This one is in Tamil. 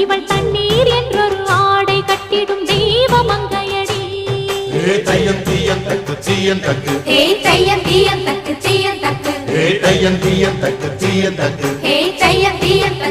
இவள் தண்ணீர் என்றொரு ஆடை கட்டிடும் தெய்வ மங்கையடி ஏ தையம் தீயம் தக்கு தீயம் தக்கு. ஏ தையம் தீயம் தக்கு தீயம் தக்கு. ஏ தையம் தீயம் தக்கு தீயம் தக்கு. ஏ தையம் தீயம் தக்கு.